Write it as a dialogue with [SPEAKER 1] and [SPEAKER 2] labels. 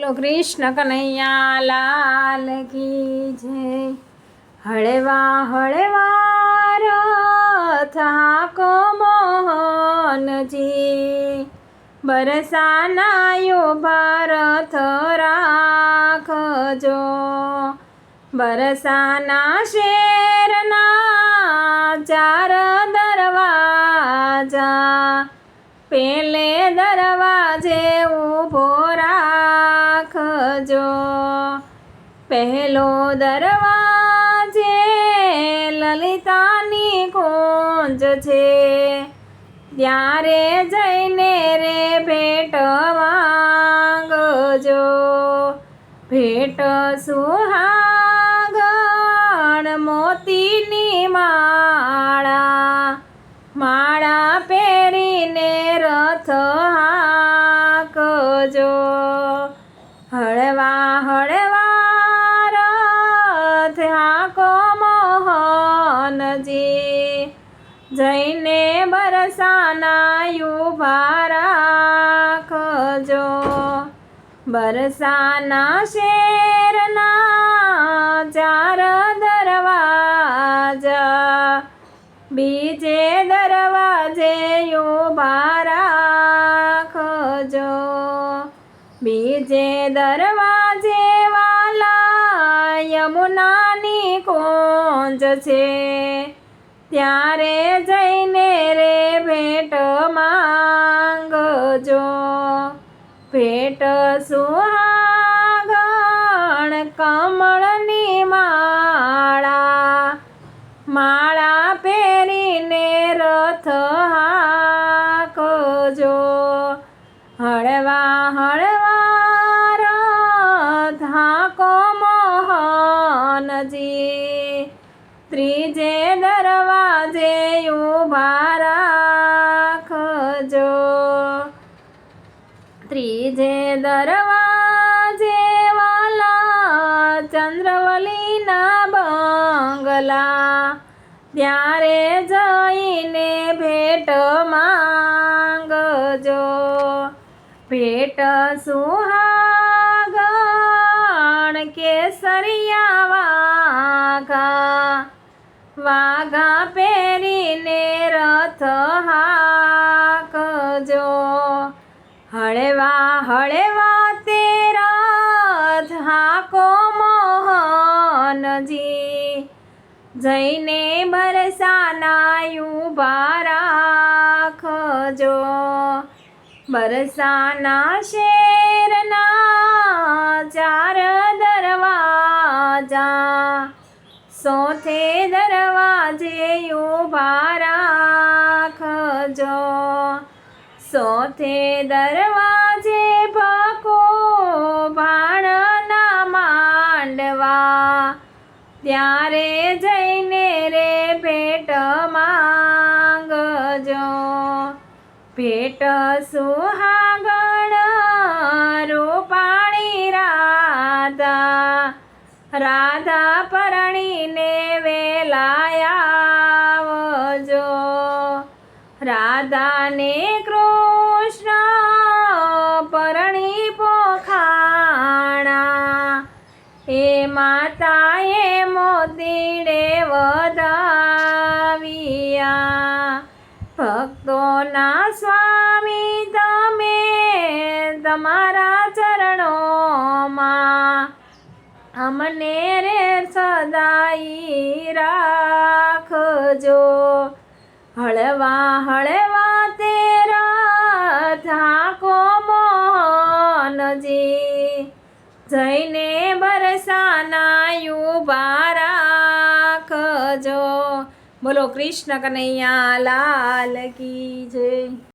[SPEAKER 1] બોલો કૃષ્ણ કનૈયા, લાલ કી જય. હળવા હળવા રથ હાકો મોહનજી. બરસાનાયો ભારત રાખજો. બરસાના શેરના ચાર દરવાજા. પેલે દરવાજે ઊભો પહેલો દરવાજે લલિતાની કોંજ છે. ત્યારે જઈને રે ભેટ માંગજો. ભેટ સુહાગણ મોતીની માળા. માળા પહેરીને રથ હાકજો. મોહનજી જઈને બરસાના યુભા રાખજો બરસાના શેરના ચાર દરવાજા. બીજે દરવાજે ઊભા રાખજો બીજે દરવાજે વાલા યમુનાની કોંજ છે. ત્યારે જઈને રે ભેટ માંગજો. ભેટ સુહાગણ કમળની માળા માળા પહેરીને રથ હાકજો. હળવા હળવા રથ હાકો મોહનજી, ત્રીજે ત્રીજે દરવાજે વાલા ચંદ્રવલીના બંગલા. ત્યારે જઈને ભેટ માંગજો. ભેટ સુહાગણ કેસરિયા વાઘા. વાઘા પહેરીને રથ હાકજો હળવા હળવા તે રથ હાકો મોહનજી. જઈને બરસાના ઊભા રાખજો બરસાના શેરના ચાર દરવાજા. સોથે દરવાજે ઊભા સોથે દરવાજે ભાકો ભાણના માંડવા. ત્યારે જઈને રે ભેટ માંગજો. ભેટ સુહાગણ રૂપાણી રાધા. રાધા પરણીને વેલાયાવજો રાધાને માતાએ મોતીડે વધાવ્યા. ભક્તોના સ્વામી, તમે તમારા ચરણોમાં અમને રે સદાઈ રાખજો. હળવા હળવા તેરા થાકો મોહનજી, જઈને યુભા રાખજો બોલો કૃષ્ણ કનૈયા લાલ કી જય.